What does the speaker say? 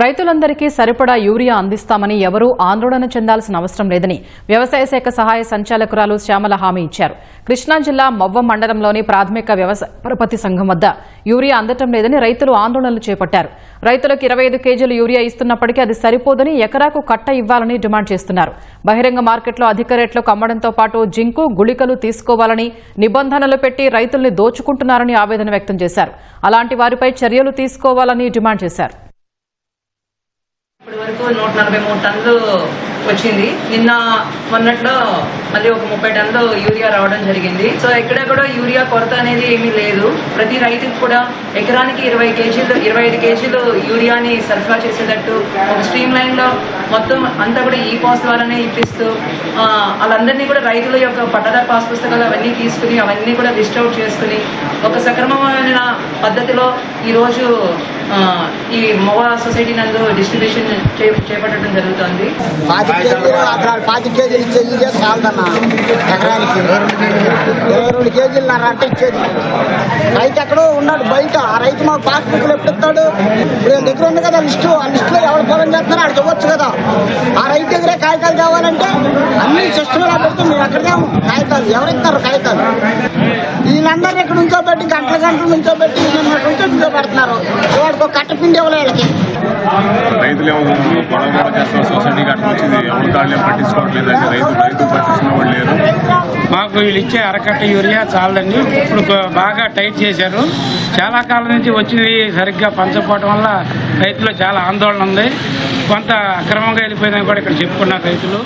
రైతులందరికీ సరిపడా యూరియా అందిస్తామని ఎవరూ ఆందోళన చెందాల్సిన అవసరం లేదని వ్యవసాయ శాఖ సహాయ సంచాలకురాలు శ్యామల హామీ ఇచ్చారు. కృష్ణా జిల్లా మవ్వ మండలంలోని ప్రాథమిక వ్యవసాయ పరపతి సంఘం వద్ద యూరియా అందటం లేదని రైతులు ఆందోళనలు చేపట్టారు. రైతులకు ఇరవై ఐదు కేజీలు యూరియా ఇస్తున్నప్పటికీ అది సరిపోదని ఎకరాకు కట్ట ఇవ్వాలని డిమాండ్ చేస్తున్నారు. బహిరంగ మార్కెట్లో అధిక రేట్లకు అమ్మడంతో పాటు జింకు గుళికలు తీసుకోవాలని నిబంధనలు పెట్టి రైతుల్ని దోచుకుంటున్నారని ఆవేదన వ్యక్తం చేశారు. అలాంటి వారిపై చర్యలు తీసుకోవాలని డిమాండ్ చేశారు. ఇప్పటి వరకు నూట నలభై మూడు టన్నులు వచ్చింది. నిన్న మొన్నట్లో మళ్ళీ ఒక ముప్పై టన్నులు యూరియా రావడం జరిగింది. సో ఎక్కడ కూడా యూరియా కొరత అనేది ఏమీ లేదు. ప్రతి రైతుకి కూడా ఎకరానికి ఇరవై కేజీలు ఇరవై ఐదు కేజీలు యూరియాని సరఫరా చేసేటట్టు ఒక స్ట్రీమ్ లైన్లో మొత్తం అంతా కూడా ఈ పాస్ ద్వారానే ఇప్పిస్తూ వాళ్ళందరినీ కూడా రైతుల యొక్క పట్టదారు పాస్ పుస్తకాలు అవన్నీ తీసుకుని అవన్నీ కూడా లిస్ట్ అవుట్ చేసుకుని ఒక సక్రమమైన పద్ధతిలో ఈరోజు ఈ మోవా సొసైటీ నందు డిస్ట్రిబ్యూషన్ చే- చేపట్టడం జరుగుతుంది. అక్కడ పాతి కేజీలు ఇచ్చేది ఇదే చాలదన్న. ఎకరానికి. ఇరవై రెండు కేజీలు నా అంటే ఇచ్చేది. రైతు ఎక్కడో ఉన్నాడు బయట. ఆ రైతు మాకు పాస్బుక్లు ఎప్పుడు ఇస్తాడు? ఇప్పుడు దగ్గర ఉంది కదా లిస్టు. ఆ లిస్టులో ఎవరు పొలం చేస్తున్నారో అక్కడ ఇవ్వచ్చు కదా. ఆ రైతు దగ్గరే కాగితాలు కావాలంటే అన్ని సిస్టమ్ పెడితే మేము ఎక్కడ కాగితాలు. ఎవరు ఇస్తారు కాగితాలు? వీళ్ళందరూ ఇక్కడ ఉంచోబెట్టి గంటల గంటలు నుంచోబెట్టి నిన్నటి నుంచో నుంచోబెడుతున్నారు వాడికి ఒక కట్ట పిండి ఇవ్వలే వీళ్ళకి గొడవ గొడవ చేస్తున్నారు సొసైటీ అట్లా వచ్చింది. ఎవరు కాళ్ళే పట్టించుకోవట్లేదండి రైతు రైతు పట్టించుకున్న వాళ్ళు లేరు. మాకు వీళ్ళు ఇచ్చే అరకట్ట యూరియా చాలదండి. ఇప్పుడు బాగా టైట్ చేశారు. చాలా కాలం నుంచి వచ్చింది సరిగ్గా పంచకపోవటం వల్ల రైతులు చాలా ఆందోళన ఉంది. కొంత అక్రమంగా వెళ్ళిపోయిందని కూడా ఇక్కడ చెప్పుకున్నారు రైతులు.